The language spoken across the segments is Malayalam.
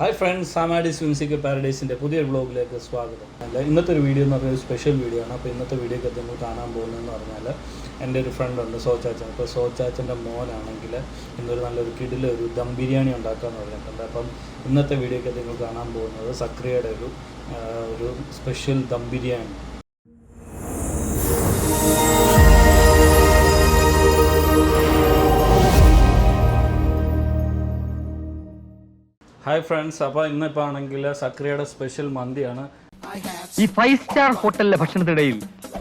ഹായ് ഫ്രണ്ട്സ് സാമാഡി മ്യൂസിക് പാരഡൈസിന്റെ പുതിയൊരു ബ്ലോഗിലേക്ക് സ്വാഗതം. അല്ല ഇന്നത്തെ ഒരു വീഡിയോ എന്ന് പറഞ്ഞാൽ ഒരു സ്പെഷ്യൽ വീഡിയോ ആണ്. അപ്പോൾ ഇന്നത്തെ വീഡിയോക്ക് നമ്മൾ കാണാൻ പോകുന്നതെന്ന് പറഞ്ഞാൽ എന്റെ ഒരു ഫ്രണ്ട് ഉണ്ട് സോച്ചാച്ചൻ. അപ്പോൾ സോച്ചാച്ചന്റെ മോനാണെങ്കിൽ ഇന്നൊരു നല്ലൊരു കിടിലെ ഒരു ദം ബിരിയാണി ഉണ്ടാക്കാമെന്ന് പറഞ്ഞിട്ടുണ്ട്. അപ്പം ഇന്നത്തെ വീഡിയോക്ക് നിങ്ങൾ കാണാൻ പോകുന്നത് സക്രിയയുടെ ഒരു ഒരു special dum biryani hi friends അപ്പോൾ ഇന്നിപ്പോൾ ആണെങ്കിൽ സക്രിയയുടെ സ്പെഷ്യൽ മന്തിയാണ്. ഈ ഫൈവ് സ്റ്റാർ ഹോട്ടലിലെ ഭക്ഷണത്തിനിടയിൽ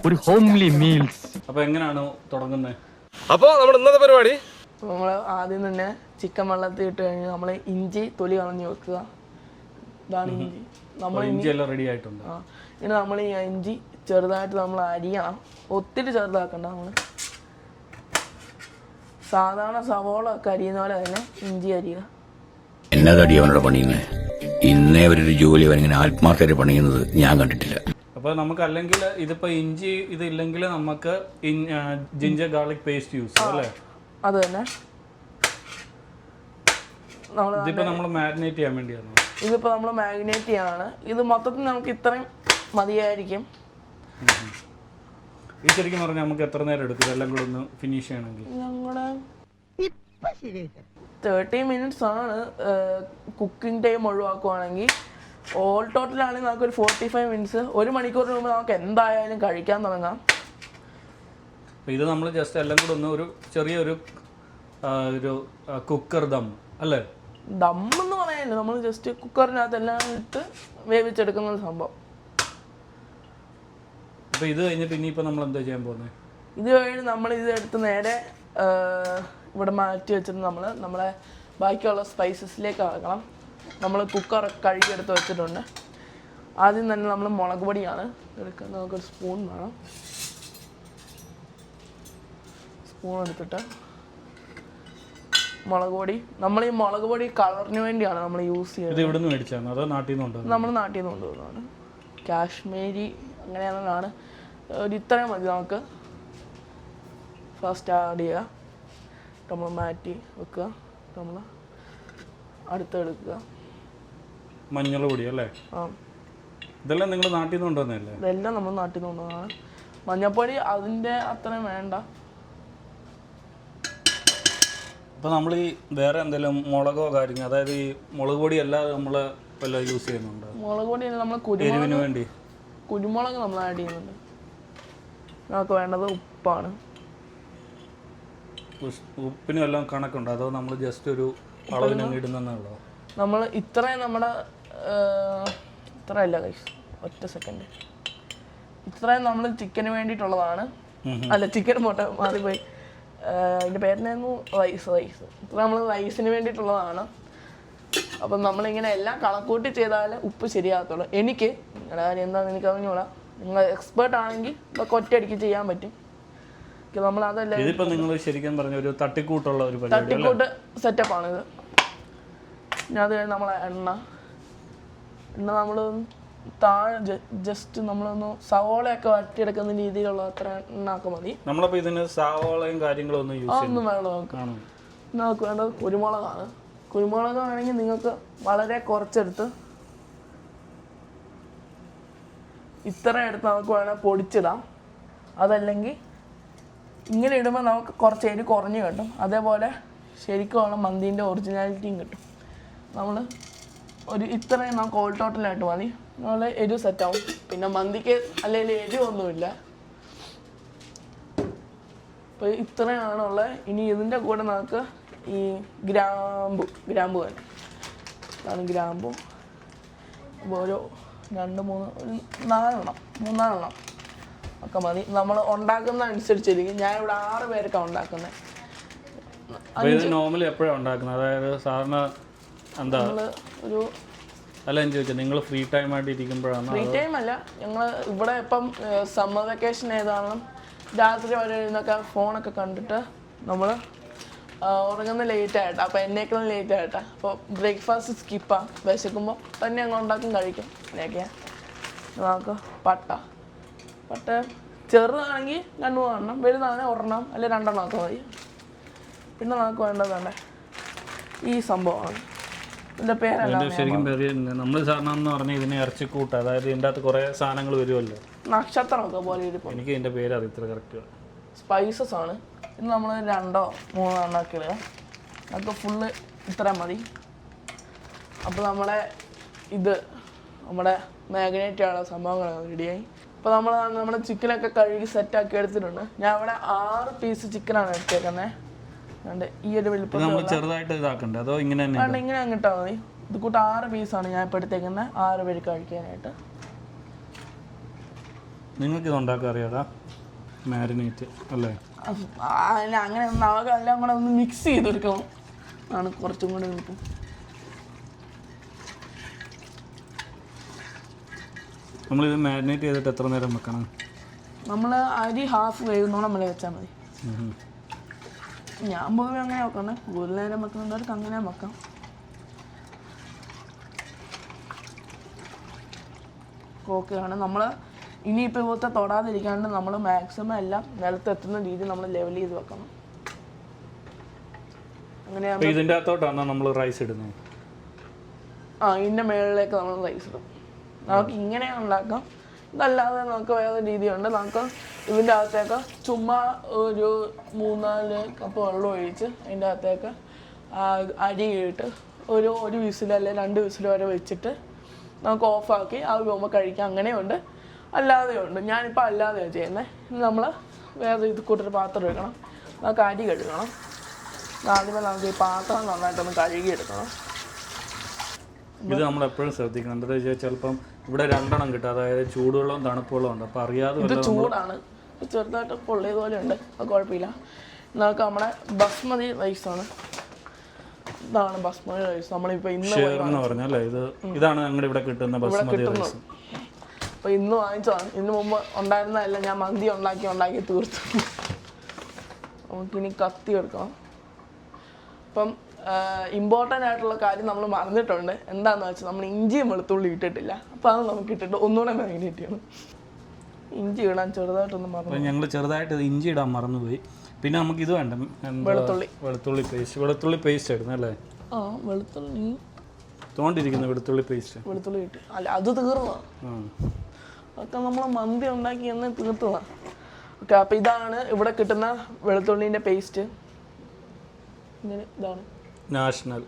ഒരു ഹോംലി മീൽസ് അപ്പോൾ എങ്ങനെയാണ് തുടങ്ങുന്നത് അപ്പൊ നമ്മുടെ ഇന്നത്തെ പരിപാടി? നമ്മൾ ആദ്യം തന്നെ ചിക്കൻ വെള്ളത്തിൽ ഇട്ട് കഴിഞ്ഞ് നമ്മൾ ഇഞ്ചി തൊലി കളഞ്ഞ് വെക്കുക. ഇതാണ് ഇഞ്ചി. നമ്മൾ ഇഞ്ചി എല്ലാം റെഡി ആയിട്ടുണ്ട്. ആ ഇനി നമ്മൾ ഈ ഇഞ്ചി ചെറുതായിട്ട് നമ്മൾ അരിയണം. ഒത്തിരി ചെറുതാക്കണ്ട നമ്മൾ സാധാരണ സവോള ഒക്കെ അരിയുന്ന പോലെ തന്നെ ഇഞ്ചി അരിയുക. എന്നതടി അവനോട് പണിയുന്നത് ഇന്നേ അവരൊരു ജോലി അവനിങ്ങനെ ആത്മാർത്ഥത പണിയുന്നത് ഞാൻ കണ്ടിട്ടില്ല. അപ്പോൾ നമുക്ക് അല്ലെങ്കിൽ ഇതിപ്പോ ഇഞ്ചി ഇതില്ലെങ്കിൽ നമുക്ക് ജിഞ്ചർ ഗാർലിക് പേസ്റ്റ് യൂസ് ചെയ്യാം അല്ലേ? അത് തന്നെ. നമ്മൾ ഇതിപ്പോൾ നമ്മൾ മാരിനേറ്റ് ചെയ്യാൻ വേണ്ടിയാണ്? ഇതിപ്പോൾ നമ്മൾ മാഗ്നേറ്റ് ചെയ്യാണ്. ഇത് മൊത്തത്തിൽ നമുക്ക് ഇത്രയും മതിയായിരിക്കും. ഈ ശരിക്കും പറഞ്ഞാൽ നമുക്ക് എത്ര നേരം എടുക്കും? ഇതെല്ലാം കൂടെ ഒന്ന് ഫിനിഷ് ചെയ്യണമെങ്കിൽ. ഞങ്ങളുടെ തേർട്ടി മിനിറ്റ്സ് ആണ് കുക്കിംഗ് ടൈം ഒഴിവാക്കുവാണെങ്കിൽ ഓൾ ടോട്ടൽ ആണെങ്കിൽ നമുക്ക് ഒരു ഫോർട്ടി ഫൈവ് മിനിറ്റ്സ് ഒരു മണിക്കൂറിന് മുമ്പ് നമുക്ക് എന്തായാലും കഴിക്കാൻ തുടങ്ങാം. ഇത് നമ്മൾ ജസ്റ്റ് എല്ലാം കൂടെ ഒന്ന് ഒരു ചെറിയൊരു ഒരു കുക്കർ ദം അല്ലേ? ദം എന്ന് പറയാനില്ല. നമ്മൾ ജസ്റ്റ് കുക്കറിനകത്ത് എല്ലാം ഇട്ട് വേവിച്ചെടുക്കുന്ന ഒരു സംഭവം. അപ്പോൾ ഇത് കഴിഞ്ഞിട്ട് ഇനിയിപ്പോൾ നമ്മൾ എന്താ ചെയ്യാൻ പോകുന്നത് ഇത് കഴിഞ്ഞ് നമ്മൾ ഇത് എടുത്ത് നേരെ ഇവിടെ മാറ്റി വെച്ചിട്ട് നമ്മൾ നമ്മളെ ബാക്കിയുള്ള സ്പൈസസിലേക്ക് ആക്കണം നമ്മൾ കുക്കർ കഴുകിയെടുത്ത് വെച്ചിട്ടുണ്ട്. ആദ്യം തന്നെ നമ്മൾ മുളക് പൊടിയാണ് എടുക്കുക നമുക്കൊരു സ്പൂൺ വേണം. സ്പൂൺ എടുത്തിട്ട് മുളക് പൊടി. നമ്മൾ ഈ മുളക് പൊടി കളറിന് വേണ്ടിയാണ് നമ്മൾ യൂസ് ചെയ്യുന്നത്. ഇത് ഇവിടുന്ന് മേടിച്ചാണ് അതോ നാട്ടിൽ നിന്ന് നമ്മൾ നാട്ടിൽ നിന്ന് കൊണ്ടുവന്നതാണ്. കാശ്മീരി അങ്ങനെയാണെന്നാണ്. ഒരു ഇത്രയും മതി നമുക്ക്. ഫസ്റ്റ് ആഡ് ചെയ്യുക. നമ്മൾ മാറ്റി വെക്കുക. നമ്മൾ അടുത്തെടുക്കുക. മഞ്ഞൾ പൊടി അല്ലേ? ആ. ഇതെല്ലാം നിങ്ങൾ നാട്ടിൽ നിന്ന് കൊണ്ടുവന്നല്ലേ ഇതെല്ലാം നമ്മൾ നാട്ടിൽ നിന്ന് കൊണ്ടുവന്നതാണ്. മഞ്ഞപ്പൊടി അതിന്റെ അത്രയും വേണ്ട. അപ്പോൾ നമ്മൾ ഈ വേറെ എന്തെങ്കിലും മുളകോ കാര്യങ്ങൾ അതായത് ഈ മുളക് പൊടി അല്ലാതെ നമ്മൾ വല്ല യൂസ് ചെയ്യുന്നുണ്ട്. മുളക് പൊടി നമ്മൾ കുരുമുളക് എരിവിന് വേണ്ടി. കുരുമുളക് നമ്മൾ ആഡ് ചെയ്യുന്നുണ്ട്. നമുക്ക് വേണ്ടത് ഉപ്പാണ്. ഉപ്പിനും എല്ലാം കണക്കുണ്ട്. അതോ നമ്മൾ ജസ്റ്റ് ഒരു അളവിന് അങ്ങ് ഇടുന്നേ നമ്മൾ ഇത്രയും നമ്മുടെ ഇത്ര അല്ല ഒറ്റ സെക്കൻഡ് ഇത്രയും നമ്മൾ ചിക്കന് വേണ്ടിയിട്ടുള്ളതാണ്. അല്ല ചിക്കൻ പോട്ടെ മാറിപ്പോയി. അതിന്റെ പേരിനായിരുന്നു റൈസ് റൈസ് ഇത്ര നമ്മൾ റൈസിന് വേണ്ടിയിട്ടുള്ളതാണ്. അപ്പം നമ്മളിങ്ങനെ എല്ലാം കണക്കൂട്ടി ചെയ്താൽ ഉപ്പ് ശരിയാകത്തുള്ളൂ. എനിക്ക് നിങ്ങളുടെ കാര്യം എന്താണെന്ന് എനിക്ക് അറിഞ്ഞുകൂടാ. നിങ്ങൾ എക്സ്പേർട്ട് ആണെങ്കിൽ ഇതൊക്കെ ഒറ്റയടിക്ക് ചെയ്യാൻ പറ്റും. നമ്മൾ അതല്ല ഇതിപ്പോ നിങ്ങൾ ശരിക്കും പറഞ്ഞ ഒരു തട്ടിക്കൂട്ടുള്ള ഒരു പരിപാടി സെറ്റപ്പ് ആണ് ഇത് പിന്നെ അത് കഴിഞ്ഞ് നമ്മളെ എണ്ണ. എണ്ണ നമ്മൾ താഴെ ജസ്റ്റ് നമ്മളൊന്ന് സവോളയൊക്കെ വട്ടിയെടുക്കുന്ന രീതിയിലുള്ള അത്ര എണ്ണ ഒക്കെ മതി. നമ്മളപ്പോ ഇതിന് സവോളയും കാര്യങ്ങളും ഒന്നും യൂസ് ഒന്നും കാണും നമുക്ക്. വേണ്ടത് കുരുമുളകാണ്. കുരുമുളക് ആണെങ്കിൽ നിങ്ങൾക്ക് വളരെ കുറച്ചെടുത്ത് ഇത്ര എടുത്ത് നമുക്ക് വേണേൽ പൊടിച്ചിടാം. അതല്ലെങ്കിൽ ഇങ്ങനെ ഇടുമ്പോൾ നമുക്ക് കുറച്ച് എരി കുറഞ്ഞ് കിട്ടും. അതേപോലെ ശരിക്കുമുള്ള മന്തിന്റെ ഒറിജിനാലിറ്റിയും കിട്ടും. നമ്മൾ ഒരു ഇത്രയും നമുക്ക് ഓൾ ടോട്ടലായിട്ട് മതി. നമ്മൾ എരിവ് സെറ്റാവും പിന്നെ മന്തിക്ക് അല്ലെങ്കിൽ എരിവൊന്നുമില്ല. അപ്പോൾ ഇത്രയാണുള്ളത് ഇനി ഇതിന്റെ കൂടെ നമുക്ക് ഈ ഗ്രാമ്പു ഗ്രാമ്പു വേണം അതാണ് ഗ്രാമ്പു. അപ്പോൾ ഒരു രണ്ട് മൂന്ന് ഒരു നാലെണ്ണം മൂന്നാലെണ്ണം. ഒക്കെ മതി. നമ്മൾ ഉണ്ടാക്കുന്ന അനുസരിച്ചിരിക്കും. ഞാൻ ഇവിടെ ആറ് പേർക്കാണ് ഉണ്ടാക്കുന്നത് ഇത് നോർമലി എപ്പോഴാണ് ഉണ്ടാക്കുന്നത്? അതായത് സാധാരണ എന്താ? നമ്മൾ ഒരു അല്ല ഞാൻ ചോദിച്ചത് നിങ്ങൾ ഫ്രീ ടൈം ആയിട്ട് ഇരിക്കുമ്പോഴാണ് ഫ്രീ ടൈം അല്ല. ഞങ്ങൾ ഇവിടെ ഇപ്പം സമ്മർ വെക്കേഷൻ ഏതാണ് രാത്രി വരെ ഇരുന്നൊക്കെ ഫോണൊക്കെ കണ്ടിട്ട് നമ്മൾ ഉറങ്ങുന്ന ലേറ്റ് ആയിട്ട് അപ്പോൾ എന്നേക്കാളും ലേറ്റ് ആയിട്ട്. അപ്പോൾ ബ്രേക്ക്ഫാസ്റ്റ് സ്കിപ്പാണ് വിശക്കുമ്പോൾ തന്നെ ഞങ്ങൾ ഉണ്ടാക്കും കഴിക്കും. അങ്ങനെയൊക്കെയാണ് നമുക്ക് പട്ട. പട്ട ചെറുതാണെങ്കിൽ രണ്ടു മൂന്നെണ്ണം വലുതാണെങ്കിൽ ഒരെണ്ണം അല്ലെങ്കിൽ രണ്ടെണ്ണം ഒക്കെ മതി. പിന്നെ നമുക്ക് വേണ്ടത് വേണ്ടേ ഈ സംഭവമാണ്. പേരല്ല ശരിക്കും നമ്മൾ സാധാരണ എന്ന് പറഞ്ഞാൽ ഇതിനെ ഇറച്ചിക്കൂട്ട്. അതായത് ഇതിന്റെ അകത്ത് കുറേ സാധനങ്ങൾ വരുമല്ലോ നക്ഷത്രമൊക്കെ പോലെ ഇരിപ്പം എനിക്ക് ഇതിന്റെ പേര് അറിയത്തില്ല കറക്റ്റ് സ്പൈസസ് ആണ്. ഇത് നമ്മൾ രണ്ടോ മൂന്നോ എണ്ണമൊക്കെ ഇടുക. അതൊക്കെ ഫുള്ള് ഇത്ര മതി. അപ്പോൾ നമ്മളെ ഇത് നമ്മുടെ മാഗ്നേറ്റ് ആണ് സംഭവങ്ങൾ റെഡിയായി അപ്പോൾ നമ്മൾ നമ്മുടെ ചിക്കനൊക്കെ കഴുകി സെറ്റ് ആക്കി എടുത്തിട്ടുണ്ട്. ഞാൻ ഇവിടെ ആറ് പീസ് ചിക്കൻ ആണ് എടുത്തേക്കുന്നത് അതുകൊണ്ട് ഈ ഒരു ഇത് നമ്മൾ ചെറുതായിട്ട് ഇതാക്കണ്ടേ? അതോ ഇങ്ങനെ തന്നെ ഇങ്ങനെ അങ്ങിട്ടാൽ മതി. ഇത് കൂട്ട് ആറ് പീസാണ് ഞാൻ ഇപ്പൊ എടുത്തേക്കുന്നത് ആറ് പേര് കഴിക്കാനായിട്ട്. നിങ്ങൾക്ക് ഇത് ഉണ്ടാക്കാൻ അറിയാതാ മാരിനേറ്റ് അല്ലേ അങ്ങനെ നമുക്ക് എല്ലാം കൂടെ ഒന്ന് മിക്സ് ചെയ്തെടുക്കണം ആണ് കുറച്ചും കൂടെ എനിക്ക് നമ്മളിത് മാരിനേറ്റ് ചെയ്തിട്ട് എത്ര നേരം വെക്കണം? നമ്മൾ അരി ഹാഫ് വേവുന്നോളം നമ്മൾ വെച്ചാൽ മതി. ഞാൻ പൊതുവെ അങ്ങനെ വെക്കണേ. കൂടുതൽ നേരം വെക്കുന്നവർക്ക് അങ്ങനെ വെക്കാം. ഓക്കെയാണ് നമ്മൾ ഇനിയിപ്പോൾ ഇപ്പോഴത്തെ തൊടാതിരിക്കാണ്ട് നമ്മൾ മാക്സിമം എല്ലാം നിലത്തെത്തുന്ന രീതി നമ്മൾ ലെവൽ ചെയ്ത് വെക്കണം. അങ്ങനെയാണ് ഇതിന്റെ അകത്തോട്ടാണ് നമ്മൾ റൈസ് ഇടുന്നത്? ആ ഇതിന്റെ മേളിലേക്ക് നമ്മൾ റൈസ് ഇടും. നമുക്ക് ഇങ്ങനെ ഉണ്ടാക്കാം. ഇതല്ലാതെ നമുക്ക് വേറെ രീതിയുണ്ട്. നമുക്ക് ഇതിന്റെ അകത്തേക്ക് ചുമ്മാ ഒരു മൂന്നാൽ കപ്പ് വെള്ളം ഒഴിച്ച് അതിന്റെ അകത്തേക്ക് ആ അരി ഇട്ട് ഒരു ഒരു വിസിൽ അല്ലെ രണ്ട് വിസിൽ വരെ വെച്ചിട്ട് നമുക്ക് ഓഫാക്കി ആ പോകുമ്പോൾ കഴിക്കാം. അങ്ങനെയുണ്ട്. അല്ലാതെയുണ്ട് ഞാനിപ്പോൾ അല്ലാതെയാണ് ചെയ്യുന്നത് നമ്മൾ വേറെ ഇത് കൂട്ടൊരു പാത്രം എടുക്കണം. നമുക്ക് അരി കഴുകണം. ആദ്യമേ നമുക്ക് ഈ പാത്രം നന്നായിട്ടൊന്ന് കഴുകിയെടുക്കണം. ഇത് നമ്മൾ എപ്പോഴും ശ്രദ്ധിക്കണം. എന്താ വെച്ചാൽ ചിലപ്പം ഇവിടെ രണ്ടെണ്ണം കിട്ടും. അതായത് ചൂടുവെള്ളവും തണുപ്പുവെള്ളവും ഉണ്ട്. അപ്പോൾ അറിയാതെ ഇത് ചൂടാണ്. ചെറുതായിട്ട് പൊള്ളിയത് പോലെ ഉണ്ട്. അത് കുഴപ്പമില്ല. നമുക്ക് നമ്മുടെ ബസ്മതി ആണ്. ഇതാണ് ബസ്മതി റൈസ് നമ്മളിപ്പോൾ ഇന്ന് എന്ന് പറഞ്ഞാൽ ഇത് ഇതാണ് ഞങ്ങളുടെ ഇവിടെ കിട്ടുന്ന ബസ്മതി റൈസ് അപ്പോൾ ഇന്ന് വാങ്ങിച്ചതാണ്. ഇന്ന് മുമ്പ് ഉണ്ടായിരുന്നതല്ല. ഞാൻ മന്തി ഉണ്ടാക്കി ഉണ്ടാക്കി തീർത്തു. നമുക്കിനി കത്തി എടുക്കാം. അപ്പം ഇമ്പോർട്ടന്റ് ആയിട്ടുള്ള കാര്യം നമ്മൾ മറന്നിട്ടുണ്ട്. എന്താണെന്ന് വെച്ചാൽ നമ്മൾ ഇഞ്ചിയും വെളുത്തുള്ളി ഇട്ടിട്ടില്ല. അപ്പോൾ അത് നമുക്ക് ഇട്ടിട്ട് ഒന്നുകൂടെ മാഗ്നേറ്റ് ചെയ്യണം. ഇഞ്ചി ഇടാൻ ചെറുതായിട്ടൊന്നും മറന്നു. ഞങ്ങൾ ചെറുതായിട്ട് ഇഞ്ചി ഇടാൻ മറന്നുപോയി. പിന്നെ നമുക്ക് ഇത് വേണ്ട? വെളുത്തുള്ളി. വെളുത്തുള്ളി പേസ്റ്റ് വെളുത്തുള്ളി പേസ്റ്റ് ഇടുന്നു അല്ലേ? ആ വെളുത്തുള്ളി. തോണ്ടിരിക്കുന്ന വെളുത്തുള്ളി പേസ്റ്റ് വെളുത്തുള്ളി ഇട്ട്. അല്ല അത് തീർന്നു? ഒക്കെ നമ്മൾ മന്തി ഉണ്ടാക്കി എന്ന് തീർത്തതാണ് ഓക്കെ അപ്പോൾ ഇതാണ് ഇവിടെ കിട്ടുന്ന വെളുത്തുള്ളീന്റെ പേസ്റ്റ് ഇങ്ങനെ ഇതാണ്. നാഷണൽ.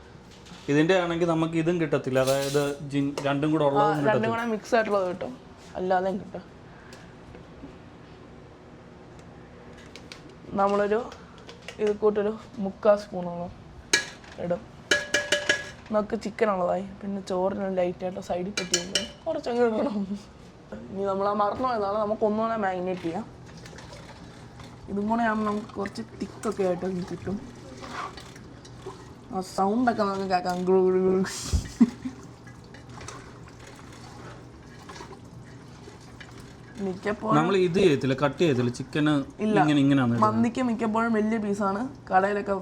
ഇതിന്റെ ആണെങ്കിൽ നമുക്ക് ഇതും കിട്ടത്തില്ല. അതായത് ജിൻ രണ്ടും കൂടെ ഉള്ളതും രണ്ടും കിട്ടത്തില്ല. കൂടെ മിക്സ് ആയിട്ടുള്ളത് കിട്ടും. അല്ലാതെയും കിട്ടും. നമ്മളൊരു ഇത് കൂട്ടൊരു മുക്കാൽ സ്പൂണോളം ഇടും. നമുക്ക് ചിക്കൻ ഉള്ളതായി. പിന്നെ ചോറിന് ലൈറ്റായിട്ട് സൈഡിൽ പറ്റി വെക്കും. കുറച്ചങ്ങ് ഇടണം. ഇനി നമ്മൾ ആ മറന്നു പോയതാണ്. നമുക്ക് ഒന്നുകൂടെ മാഗ്നേറ്റ് ചെയ്യാം. ഇതും കൂടെ ആകുമ്പോൾ നമുക്ക് കുറച്ച് തിക്കൊക്കെ ആയിട്ട് കിട്ടും. ആ സൗണ്ടൊക്കെ നമുക്ക് കേൾക്കാം. ഗ്രൂ. മിക്കപ്പോഴും നമ്മൾ ഇത് ചെയ്തില്ല കട്ട് ചെയ്തില്ല ചിക്കന് ഇങ്ങനെ ഇങ്ങനെയാണ്. മന്തിക്ക് മിക്കപ്പോഴും വലിയ പീസാണ് കടയിലൊക്കെ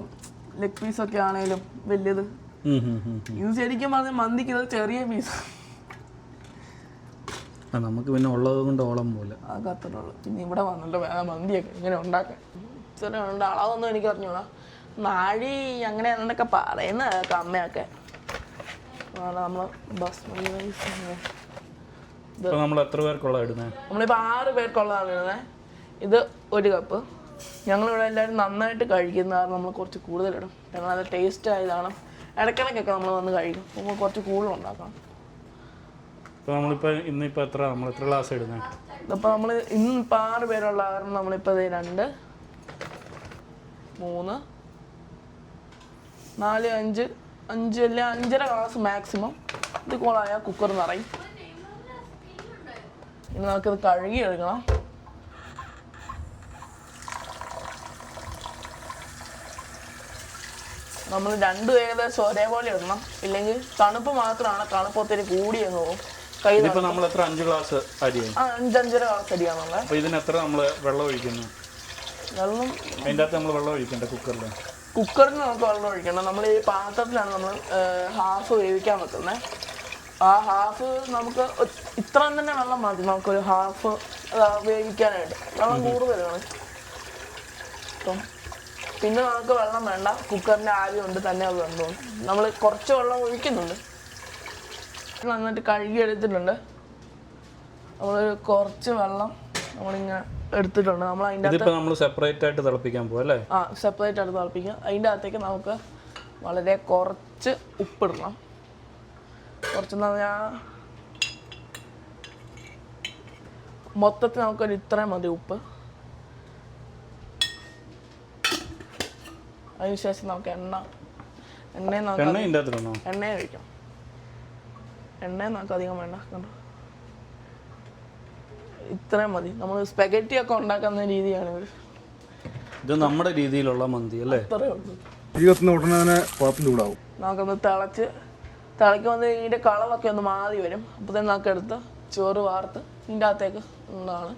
ലെഗ് പീസ് ഒക്കെ ആണേലും വലിയത്. ഇത് ശരിക്കും പറഞ്ഞാൽ മന്തിക്ക് ഇത് ചെറിയ പീസ് നമുക്ക് പിന്നെ ഉള്ളത് കൊണ്ട് ഓളം പോലെ. ആ അത്രയുള്ളൂ പിന്നെ ഇവിടെ വന്നിട്ട് വേറെ മന്തിയൊക്കെ ഇങ്ങനെ ഉണ്ടാക്കാൻ. ചെറിയ അളവൊന്നും എനിക്ക് അറിഞ്ഞൂടാ. നാഴി അങ്ങനെ എന്നൊക്കെ പറയുന്ന കേൾക്കാം അമ്മയൊക്കെ. നമ്മൾ റൈസ് നമ്മൾ എത്ര പേർക്കുള്ള ഇടുന്നത് നമ്മളിപ്പോൾ ആറ് പേർക്കുള്ളതാണ് ഇടുന്നത് ഇത് ഒരു കപ്പ്. ഞങ്ങളിവിടെ എല്ലാവരും നന്നായിട്ട് കഴിക്കുന്ന കാരണം നമ്മൾ കുറച്ച് കൂടുതലിടും ഞങ്ങൾ നല്ല ടേസ്റ്റ് ആയതാണ്. ഇടയ്ക്കിടയ്ക്കൊക്കെ നമ്മൾ വന്ന് കഴിക്കും. അപ്പോൾ കുറച്ച് കൂടുതൽ ഉണ്ടാക്കണം. ഇപ്പോൾ നമ്മളിപ്പോൾ ഇന്നിപ്പോൾ എത്ര? നമ്മൾ എത്ര ഗ്ലാസ് ഇടുന്നത് അപ്പൊ നമ്മൾ ഇന്ന് ഇപ്പൊ ആറ് പേരുള്ള കാരണം നമ്മളിപ്പോൾ ദേ രണ്ട് മൂന്ന് നാല് അഞ്ച് അഞ്ച് അല്ല? അഞ്ചര ഗ്ലാസ് മാക്സിമം ഇത് കോളായ കുക്കർ നിറയും ഇനി നമുക്കിത് കഴുകി എടുക്കണം. നമ്മൾ രണ്ടും ഏകദേശം ഒരേപോലെ ഇടണം. ഇല്ലെങ്കിൽ തണുപ്പ് മാത്രമാണ്. തണുപ്പ് ഒത്തിരി കൂടി അങ്ങ് പോകും. കൈ ഇതിപ്പോൾ നമ്മൾ എത്ര അഞ്ച് ഗ്ലാസ് അഞ്ചഞ്ചര ഗ്ലാസ് അരിയാണ് ഇതിന് എത്ര നമ്മൾ വെള്ളം ഒഴിക്കുന്നു? വെള്ളം അതിന്റെ അകത്ത് നമ്മൾ വെള്ളം ഒഴിക്കണ്ട കുക്കറിൽ കുക്കറിന് നമുക്ക് വെള്ളം ഒഴിക്കണം. നമ്മൾ ഈ പാത്രത്തിലാണ് നമ്മൾ ഹാഫ് വേവിക്കാൻ വെക്കുന്നത്. ആ ഹാഫ് നമുക്ക് ഇത്ര ഇത്രയും തന്നെ വെള്ളം മതി. നമുക്കൊരു ഹാഫ് വേവിക്കാനായിട്ട്. വെള്ളം കൂടുതലാണ്. അപ്പം പിന്നെ നമുക്ക് വെള്ളം വേണ്ട. കുക്കറിന്റെ ആവി കൊണ്ട് തന്നെ അത് വേണ്ടു നമ്മൾ കുറച്ച് വെള്ളം ഒഴിക്കുന്നുണ്ട്. നന്നായിട്ട് കഴുകി എടുത്തിട്ടുണ്ട്. നമ്മളൊരു കുറച്ച് വെള്ളം നമ്മളിങ്ങനെ എടുത്തിട്ടുണ്ട്. നമ്മൾ അതിന്റെ നമ്മൾ സെപ്പറേറ്റ് ആയിട്ട് തിളപ്പിക്കാൻ പോവല്ലേ അല്ലേ? ആ സെപ്പറേറ്റ് ആയിട്ട് തിളപ്പിക്കാം. അതിന്റെ അകത്തേക്ക് നമുക്ക് വളരെ കുറച്ച് ഉപ്പിടണം. കുറച്ചെന്ന് പറഞ്ഞാൽ മൊത്തത്തിൽ നമുക്കൊരു ഇത്രയും മതി ഉപ്പ്. അതിനുശേഷം നമുക്ക് എണ്ണ എണ്ണയും നമുക്ക് എണ്ണ കഴിക്കാം എണ്ണയും നമുക്ക് അധികം വേണ്ട. കണ്ടോ? ഇത്രയും മതി. നമ്മൾ സ്പെഗറ്റി ഒക്കെ ഉണ്ടാക്കുന്ന രീതിയാണ് ഇവർ ഇത് നമ്മുടെ രീതിയിലുള്ള മന്തി അല്ലേ? ഇത്രയേ ഉള്ളൂ. ഉടനെ ചൂടാവും. നമുക്കൊന്ന് തിളച്ച് തിളയ്ക്കുമ്പോൾ ഇതിന്റെ കളറൊക്കെ ഒന്ന് മാറി വരും. അപ്പോഴത്തേന് നമുക്ക് എടുത്ത് ചോറ് വാർത്ത് ഇതിന്റെ അകത്തേക്ക് ഉണ്ടാണ്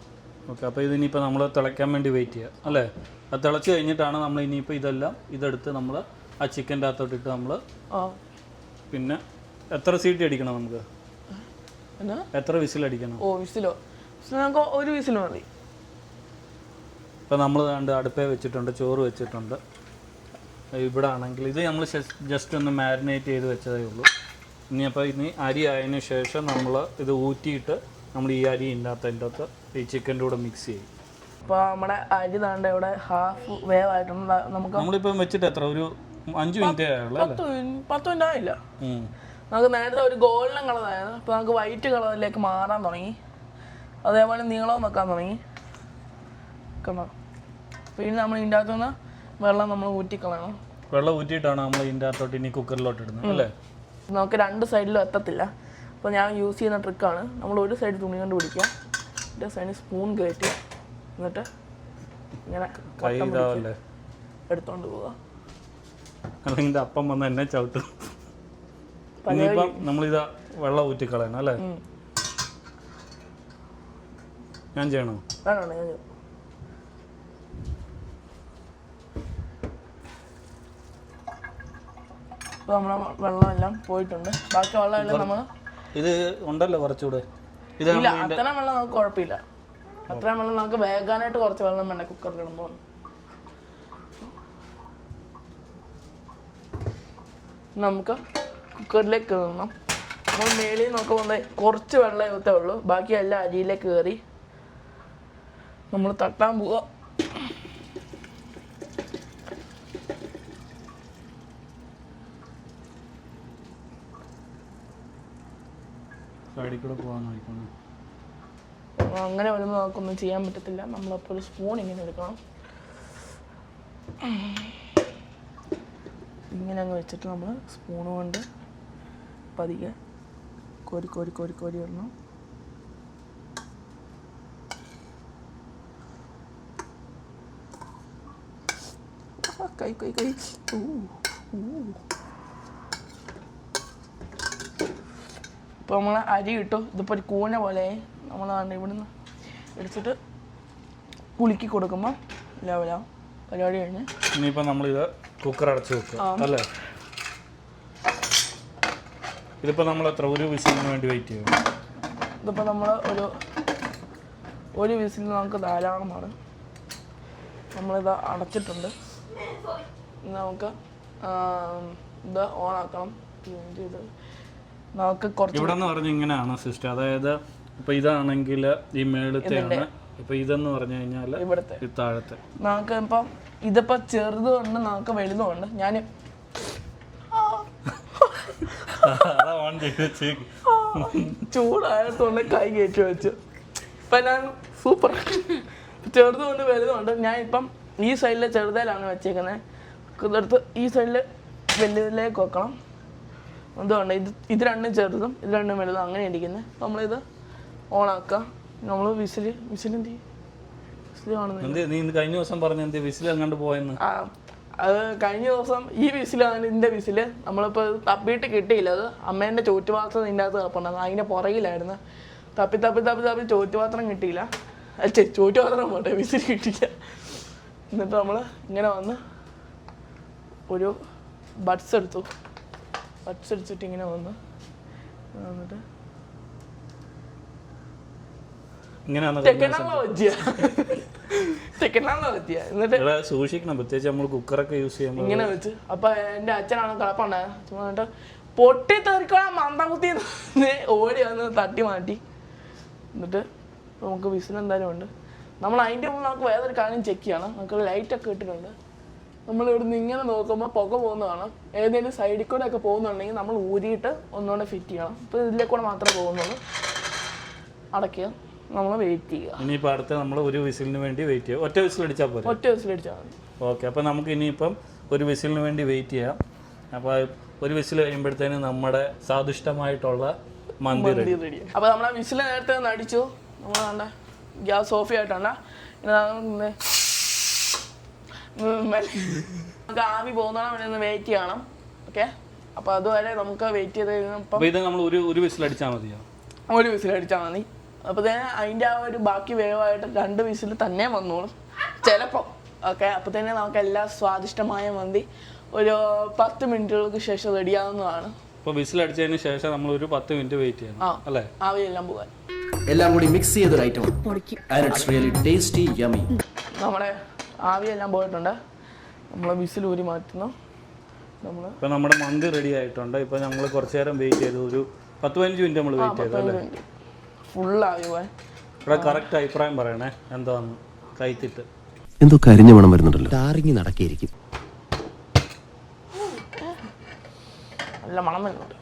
ഓക്കെ അപ്പോൾ ഇതിനിപ്പോൾ നമ്മൾ തിളയ്ക്കാൻ വേണ്ടി വെയിറ്റ് ചെയ്യുക അല്ലേ? അത് തിളച്ച് കഴിഞ്ഞിട്ടാണ് നമ്മൾ ഇനിയിപ്പോൾ ഇതെല്ലാം ഇതെടുത്ത് നമ്മൾ ആ ചിക്കന്റെ അകത്തോട്ടിട്ട് നമ്മൾ ആ. പിന്നെ എത്ര സീറ്റ് അടിക്കണം നമുക്ക്? എന്നാ? എത്ര വിസിലടിക്കണം ഓ വിസിലോ വിസിൽ നമുക്ക് ഒരു വിസിൽ മതി. ഇപ്പം നമ്മൾ കണ്ട് അടുപ്പേ വെച്ചിട്ടുണ്ട് ചോറ് വെച്ചിട്ടുണ്ട്. ഇവിടെ ആണെങ്കിൽ ഇത് നമ്മൾ ജസ്റ്റ് ഒന്ന് മാരിനേറ്റ് ചെയ്ത് വെച്ചതേ ഉള്ളൂ. ഇനി അപ്പോൾ ഇനി അരി ആയതിനു ശേഷം നമ്മൾ ഇത് ഊറ്റിയിട്ട് നമ്മൾ ഈ അരി ഇല്ലാത്തതിന്റെ അകത്ത് ഈ ചിക്കന്റെ കൂടെ മിക്സ് ചെയ്യും. അപ്പോൾ നമ്മുടെ അരി താണ്ട ഇവിടെ ഹാഫ് വേവ് ആയിട്ടുണ്ട് നമുക്ക് നമ്മളിപ്പം വെച്ചിട്ട് എത്ര? ഒരു അഞ്ച് മിനിറ്റ് പത്ത് പത്ത് മിനിറ്റ് ആയില്ല നമുക്ക് നേരത്തെ ഒരു ഗോൾഡൻ കളറായിരുന്നു ഇപ്പോൾ നമുക്ക് വൈറ്റ് കളറിലേക്ക് മാറാൻ തുടങ്ങി. അതേപോലെ നീളവും വെക്കാൻ തുടങ്ങി. കണ്ടോ? പിന്നെ നമ്മൾ ഇതിന്റെ അകത്തുനിന്ന് വെള്ളം നമ്മൾ ഊറ്റിക്കളയണം. വെള്ളം ഊറ്റിയിട്ടാണ് നമ്മൾ ഇതിന്റെ അകത്തോട്ട് ഇനി കുക്കറിലോട്ട് ഇടുന്നത് അല്ലേ? നമുക്ക് രണ്ട് സൈഡിലും എത്തത്തില്ല. അപ്പോൾ ഞാൻ യൂസ് ചെയ്യുന്ന ട്രിക്കാണ് നമ്മൾ ഒരു സൈഡ് തുണി കൊണ്ട് പിടിക്കുക. എന്റെ സൈഡിൽ സ്പൂൺ കയറ്റി എന്നിട്ട് ഇങ്ങനെ എടുത്തോണ്ട് പോവുക. അല്ലെങ്കിൽ അപ്പം വന്ന് എന്നെ ചവിട്ടും. നമ്മളിതാ വെള്ളം ഊറ്റിക്കളയണം അല്ലേ. ഞാൻ ചെയ്യണോ. ഇപ്പോൾ നമ്മളെ വെള്ളമെല്ലാം പോയിട്ടുണ്ട്. ബാക്കി വെള്ളമെല്ലാം നമ്മൾ ഇത് ഉണ്ടല്ലോ കുറച്ചുകൂടെ. ഇത് ഇല്ല അത്ര വെള്ളം നമുക്ക് കുഴപ്പമില്ല. അത്ര വെള്ളം നമുക്ക് കുറച്ച് വെള്ളം വേണ്ട കുക്കറിൽ ഇടുമ്പോൾ നമുക്ക് കുക്കറിലേക്ക് ഇടണം നമ്മൾ മേളിൽ നോക്കുമ്പോൾ കുറച്ച് വെള്ളം യൂത്തേ ഉള്ളൂ. ബാക്കി എല്ലാം അരിയിലേക്ക് കയറി നമ്മൾ തട്ടാൻ നോക്കണം അങ്ങനെ വരുമ്പോൾ നമുക്കൊന്നും ചെയ്യാൻ പറ്റത്തില്ല. നമ്മളപ്പോൾ ഒരു സ്പൂൺ ഇങ്ങനെ എടുക്കണം. ഇങ്ങനെ അങ്ങ് വെച്ചിട്ട് നമ്മൾ സ്പൂൺ കൊണ്ട് പതിയെ കോരി കോരി കോരി കോരി ഇടണം ഇക്ക കൈ കൈ ഊ, ഊ. ഇപ്പോൾ നമ്മൾ അരി ഇട്ടു. ഇതിപ്പോൾ ഒരു കൂന പോലെ നമ്മൾ ഇവിടുന്ന് എടുത്തിട്ട് കുളിക്കി കൊടുക്കുമ്പോൾ ലെവലാവും പരിപാടി കഴിഞ്ഞ്. ഇനിയിപ്പോൾ നമ്മളിത് കുക്കർ അടച്ച് വെക്കുക അല്ലേ? ഇതിപ്പോ നമ്മൾ എത്ര? ഒരു വിസിലിന് വേണ്ടി വെയിറ്റ് ചെയ്യും ഇതിപ്പോൾ നമ്മൾ ഒരു ഒരു വിസിൽ നമുക്ക് ധാരാളമാണ് നമ്മളിത് അടച്ചിട്ടുണ്ട്. നമുക്ക് ഇത് ഓണാക്കണം. ഇത് നമുക്ക് കുറച്ച് ഇവിടെ എന്ന് പറഞ്ഞ ഇങ്ങനെയാണ് സിസ്റ്റം അതായത് ഇപ്പൊ ഇതാണെങ്കിൽ ഈ മേളത്തെയാണ്. ഇപ്പൊ ഇതെന്ന് പറഞ്ഞു കഴിഞ്ഞാൽ ഇവിടുത്തെ. ഈ താഴത്തെ. നമുക്ക് ഇപ്പം ഇതിപ്പോ ചെറുതുണ്ട് നമുക്ക് വലുതുകൊണ്ട് ഞാൻ. ചൂടായതുകൊണ്ട് കൈ കയറ്റി വെച്ചു. ഇപ്പൊ ഞാൻ സൂപ്പർ. ചെറുതുകൊണ്ട് വലുതുകൊണ്ട് ഞാൻ ഇപ്പം ഈ സൈഡിൽ ചെറുതയിലാണ് വെച്ചേക്കുന്നത് ഇതെടുത്ത് ഈ സൈഡിൽ വലുതിലേക്ക് വെക്കണം. എന്തുകൊണ്ട് ഇത് ഇത് രണ്ടും ചെറുതും ഇത് രണ്ടും വലുതും അങ്ങനെ ഇരിക്കുന്നത് നമ്മളിത് ഓണാക്കുക നമ്മൾ വിസിൽ നീ കഴിഞ്ഞ ദിവസം പറഞ്ഞു എന്ത് വിസിൽ അങ്ങോട്ട് പോയെന്ന്? ആ, അത് കഴിഞ്ഞ ദിവസം ഈ വിസിലാണ് ഇതിന്റെ വിസിൽ. നമ്മളിപ്പോൾ തപ്പിയിട്ട് കിട്ടിയില്ല. അത് അമ്മേന്റെ ചോറ്റുപാത്രം ഇതിന്റെ അകത്ത് കിടപ്പുണ്ടായിരുന്നു അതിന്റെ പുറകിലായിരുന്നു. തപ്പി തപ്പി തപ്പി തപ്പി ചോറ്റുപാത്രം കിട്ടിയില്ല. ചോറ്റുപാത്രം പോട്ടെ വിസിൽ കിട്ടിയില്ല. എന്നിട്ട് നമ്മൾ ഇങ്ങനെ വന്ന് ഒരു ബഡ്സ് എടുത്തു. ബഡ്സ് എടുത്തിട്ട് ഇങ്ങനെ വന്ന് സൂക്ഷിക്കണം. പ്രത്യേകിച്ച് നമ്മൾ കുക്കറൊക്കെ യൂസ് ചെയ്യുമ്പോൾ ഇങ്ങനെ വെച്ച്. അപ്പൊ എന്റെ അച്ഛനാണ് കിടപ്പുണ്ടായത് ചുമ്മാ എന്നിട്ട് പൊട്ടി തെറിക്കണം മന്ദകുത്തി ഓടി വന്ന് തട്ടി മാറ്റി. എന്നിട്ട് നമുക്ക് വിസിൽ എന്തായാലും ഉണ്ട്. നമ്മൾ അതിന്റെ മുമ്പ് നമുക്ക് വേറൊരു കാര്യം ചെക്ക് ചെയ്യണം. നമുക്ക് ലൈറ്റ് ഒക്കെ ഇട്ടിട്ടുണ്ട്. നമ്മൾ ഇവിടുന്ന് ഇങ്ങനെ നോക്കുമ്പോൾ പുക പോകുന്ന കാണാം. ഏതെങ്കിലും സൈഡിൽ കൂടെ ഒക്കെ പോകുന്നുണ്ടെങ്കിൽ നമ്മൾ ഊരിയിട്ട് ഒന്നുകൂടെ ഫിറ്റ് ചെയ്യണം. അപ്പോൾ ഇതിലെ കൂടെ മാത്രമേ പോകുന്നുള്ളൂ. അടയ്ക്കുക. നമ്മൾ വെയിറ്റ് ചെയ്യുക. ഇനിയിപ്പോൾ അടുത്ത നമ്മൾ ഒരു വിസിലിന് വേണ്ടി വെയിറ്റ് ചെയ്യുക. ഒറ്റ വിസിൽ അടിച്ചാൽ പോരെ? ഒറ്റ വിസിൽ അടിച്ചാൽ മതി. ഓക്കെ അപ്പോൾ നമുക്ക് ഇനിയിപ്പം ഒരു വിസിലിന് വേണ്ടി വെയിറ്റ് ചെയ്യാം. അപ്പോൾ ഒരു വിസിൽ കഴിയുമ്പോഴത്തേന് നമ്മുടെ സ്വാദിഷ്ടമായിട്ടുള്ള മന്തി റെഡി അപ്പോൾ നമ്മൾ നമ്മളെ വിസിൽ നേരത്തെ ഒന്ന് അടിച്ചു. നമ്മൾ വേണ്ട ഗ്യാസ് ഓഫ് ആയിട്ടുണ്ട് ഇനി നമുക്ക് ആവി വേണ്ടി ഒന്ന് വെയിറ്റ് ചെയ്യണം. ഓക്കെ അപ്പൊ അതുവരെ നമുക്ക് വെയിറ്റ് ചെയ്ത് കഴിഞ്ഞപ്പം ഇത് നമ്മൾ ഒരു ഒരു വിസിൽ അടിച്ചാൽ മതിയോ? ഒരു വിസിൽ അടിച്ചാൽ മതി. അപ്പൊ അതിന്റെ അതിന്റെ ആ ഒരു ബാക്കി വേവായിട്ട് രണ്ട് വിസിൽ തന്നെ വന്നോളും. ചിലപ്പോൾ ഓക്കെ അപ്പൊ തന്നെ നമുക്ക് എല്ലാ സ്വാദിഷ്ടമായ മന്തി ഒരു പത്ത് മിനിറ്റുകൾക്ക് ശേഷം റെഡിയാവുന്നതാണ് അപ്പോൾ വിസിൽ അടിച്ചതിന് ശേഷം നമ്മൾ ഒരു പത്ത് മിനിറ്റ് വെയിറ്റ് ചെയ്യണം. അല്ലേ? ആവിയെല്ലാം പോകാൻ. എല്ലാം കൂടി മിക്സ് ചെയ്ത ഒരു item and it's really tasty yummy നമ്മുടെ ആവിയെല്ലാം പോയിട്ടുണ്ട്. നമ്മൾ വിസിൽ ഊരി മാറ്റുന്നു. നമ്മൾ ഇപ്പോൾ നമ്മുടെ മന്തി റെഡി ആയിട്ടുണ്ട്. ഇപ്പോൾ നമ്മൾ കുറച്ച് നേരം വെയിറ്റ് ചെയ്തു. ഒരു പത്ത് പതിനഞ്ച് മിനിറ്റ് നമ്മൾ വെയിറ്റ് ചെയ്തു അല്ലേ? ഫുൾ ആവി പോയി. ഇവിടെ കറക്റ്റ് അഭിപ്രായം പറയണേ. എന്താന്ന്? കൈത്തിട്ട്. എന്തോ കരിഞ്ഞ മണം വരുന്നുണ്ടല്ലോ. ടാറിങ് നടക്കിയിരിക്കും നല്ല മണം വരുന്നുണ്ട്.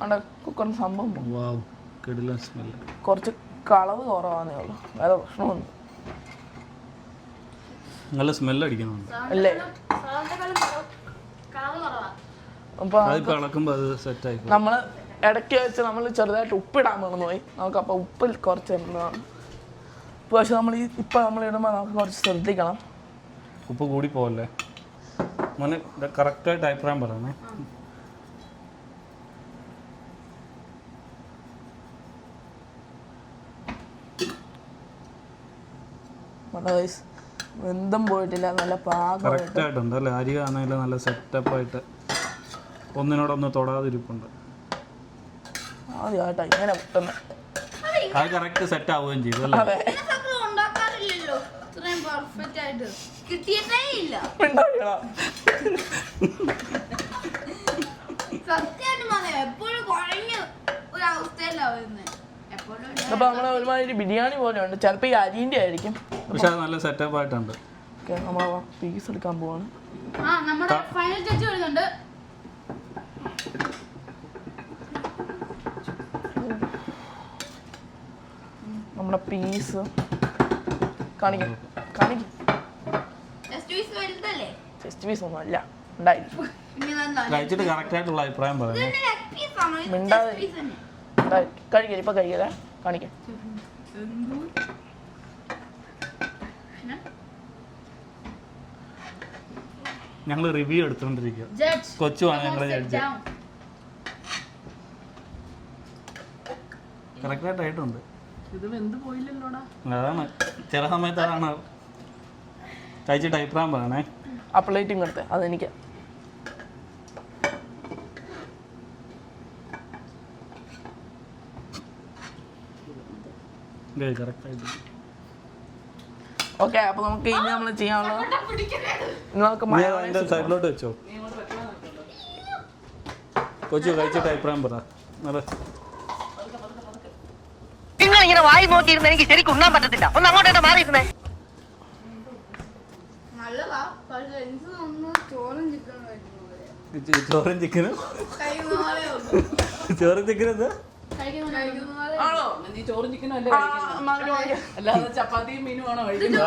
അവിടെ കുക്കറിന് സംഭവം വാവ് കുറച്ച് കളവ് കുറവാന്നേ ഉള്ളൂ. വേറെ പ്രശ്നമൊന്നും നല്ല സ്മെല്ല് അടിക്കുന്നുണ്ട്. അല്ലേ? അപ്പൊ അതിപ്പോൾ ഇളക്കുമ്പോൾ അത് സെറ്റായി നമ്മൾ ഇടയ്ക്ക് വെച്ച് നമ്മൾ ചെറുതായിട്ട് ഉപ്പിടാൻ മറന്നു പോയി. നമുക്ക് അപ്പോൾ ഉപ്പിൽ കുറച്ച് ഇപ്പോൾ പക്ഷെ നമ്മൾ ഈ ഇപ്പം നമ്മൾ ഇടുമ്പോൾ നമുക്ക് കുറച്ച് ശ്രദ്ധിക്കണം. ഉപ്പ് കൂടി പോവല്ലേ? മോനെ കറക്റ്റായിട്ട് അഭിപ്രായം പറയണേ. അതർവൈസ് വെന്തം പോയിട്ടില്ല. നല്ല പാകമായിട്ട് കറക്റ്റ് ആയിട്ടുണ്ട് അല്ലേ? അരി ആണെങ്കിലും നല്ല സെറ്റപ്പായിട്ട് ഒന്നിനോടൊന്ന് തൊടാതിരിപ്പുണ്ട്. ആദ്യമായിട്ടാണ് ഇങ്ങനെ പൊട്ടുന്നത് അത് കറക്റ്റ് സെറ്റ് ആവുകയും ചെയ്തു അല്ലേ? അതെ. സംഭവം ഉണ്ടാക്കാറില്ലല്ലോ. ഇത്രയും പെർഫെക്റ്റ് ആയിട്ട്. കിട്ടിയിട്ടേ ഇല്ല. ഉണ്ടാക്കണം. സത്യമായിട്ട് മതി എപ്പോഴും കുഴഞ്ഞ ഒരു അവസ്ഥയിലാണ് ഇതിപ്പോൾ നമ്മൾ ഒരുമാതിരി ബിരിയാണി പോലെ ഉണ്ട് ചിലപ്പോൾ ഈ അരിന്റെ ആയിരിക്കും. പക്ഷെ അത് നല്ല സെറ്റപ്പ് ആയിട്ടുണ്ട്. ഓക്കെ നമ്മൾ പീസ് എടുക്കാൻ പോവാണ്. ആ നമ്മുടെ ഫൈനൽ ജഡ്ജ് വരുന്നുണ്ട്. നമ്മുടെ പീസ് കാണിക്കും കാണിക്കും. പീസ് ഒന്നും അല്ല ഉണ്ടായി പിന്നെ കഴിച്ചിട്ട് കറക്റ്റ് ആയിട്ടുള്ള അഭിപ്രായം ഇത് മിണ്ടാതെ. കഴിക്കില്ല ഇപ്പം കഴിക്കില്ല കാണിക്കാം. ഞങ്ങൾ റിവ്യൂ എടുത്തുകൊണ്ടിരിക്കുക ജഡ്ജ് കൊച്ചുമാണ് ഞങ്ങളുടെ ജഡ്ജ് കറക്റ്റായിട്ട് ആയിട്ടുണ്ട്. ഇത് വെന്ത് പോയില്ലല്ലോടാ. അതാണ്. ചില സമയത്ത് അതാണ്. കഴിച്ചിട്ട് അഭിപ്രായം പറയണേ. ആ പ്ലേറ്റിംഗ് എടുത്ത്. അതെനിക്ക് ഓക്കെ അപ്പോൾ നമുക്ക് ഇനി നമ്മൾ ചെയ്യാനുള്ളത് നമുക്ക് മയോണൈസ് സൈഡിലോട്ട് വെച്ചോ. കൊച്ചു കഴിച്ചിട്ട് അഭിപ്രായം പറ. നിങ്ങൾ ഇങ്ങനെ വായി നോക്കിയിരുന്ന എനിക്ക് ശരിക്കും ഉണ്ണാൻ പറ്റത്തില്ല. ഒന്ന് അങ്ങോട്ടേക്ക് മാറിയിരുന്നേ. ചോറും ചിക്കനും ചോറും ചിക്കനും എന്താ? ആണോ? നീ ചോറും ചിക്കനും അല്ലേ. അല്ലാതെ ചപ്പാത്തിയും മീനും ആണോ കഴിക്കുന്നത്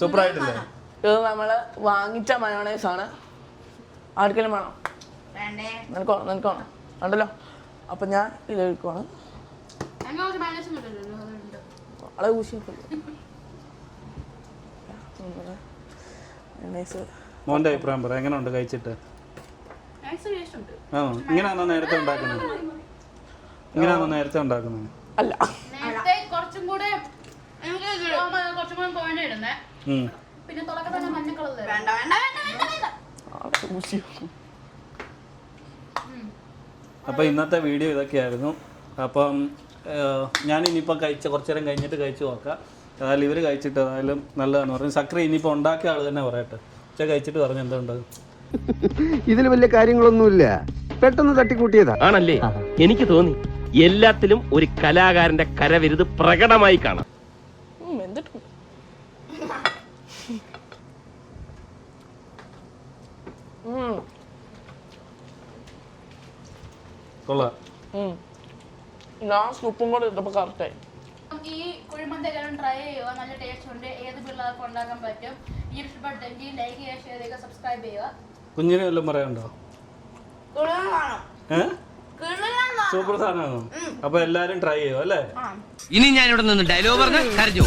സൂപ്പർ ആയിട്ടില്ലേ ഇത് നമ്മൾ വാങ്ങിച്ച മയോണൈസ് ആണ്. ആർക്കെങ്കിലും വേണം? വേണ്ടേ? നിനക്കോണം നിനക്കോണം ഉണ്ടല്ലോ അപ്പൊ ഞാൻ ഇതിലെടുക്കുവാണ് എനിക്ക് മോന്റെ അഭിപ്രായം പറ എങ്ങനെയുണ്ട് കഴിച്ചിട്ട് നൈസ് ടേസ്റ്റ് ഉണ്ട് ആണോ ഇങ്ങനെയാണോ നേരത്തെ ഉണ്ടാക്കുന്നത്? ഇങ്ങനെയാണോ നേരത്തെ ഉണ്ടാക്കുന്നത്? അല്ല. നേരത്തെ കുറച്ചും കൂടെ കുറച്ചും കൂടെ പോയിന്റ് ഇടുന്നേ. പിന്നെ തുടക്കം തന്നെ മഞ്ഞ കളർ വേണ്ട വേണ്ട വേണ്ട വേണ്ട അപ്പോൾ ഇന്നത്തെ വീഡിയോ ഇതൊക്കെയായിരുന്നു. അപ്പം ഞാൻ ഇനിയിപ്പോൾ കഴിച്ച കുറച്ച് നേരം കഴിഞ്ഞിട്ട് കഴിച്ചു നോക്കാം. ഏതായാലും ഇവർ കഴിച്ചിട്ട് ഏതായാലും നല്ലതാണ് പറഞ്ഞു. സക്രി ഇനിയിപ്പോൾ ഉണ്ടാക്കിയ ആൾ തന്നെ പറയട്ടെ. ഉച്ച കഴിച്ചിട്ട് പറഞ്ഞു എന്തുണ്ട് ഇതിൽ വലിയ കാര്യങ്ങളൊന്നുമില്ല. പെട്ടെന്ന് തട്ടിക്കൂട്ടിയതാ. ആണല്ലേ? എനിക്ക് തോന്നി എല്ലാത്തിലും ഒരു കലാകാരന്റെ കരവിരുത് പ്രകടമായി കാണാം. ലാസ്റ്റ് ഉപ്പും കൂടെ ഇട്ടപ്പോൾ കറക്റ്റായി ഈ കുഴിമന്തെല്ലാം ട്രൈ ചെയ്യുക നല്ല ടേസ്റ്റ് ഉണ്ട്. ഏത് പിള്ളേർക്കും ഉണ്ടാക്കാൻ പറ്റും. ഈ ഇഷ്ടപ്പെട്ടെങ്കിൽ ലൈക്ക് ചെയ്യുക ഷെയർ ചെയ്യുക സബ്സ്ക്രൈബ് ചെയ്യുക. കുഞ്ഞിനെ വല്ലതും പറയാനുണ്ടോ? സൂപ്പർ സാധനമാണോ? അപ്പോൾ എല്ലാവരും ട്രൈ ചെയ്യും അല്ലേ? ഇനി ഞാൻ ഇവിടെ നിന്ന് ഡയലോഗ് പറഞ്ഞു കരഞ്ഞു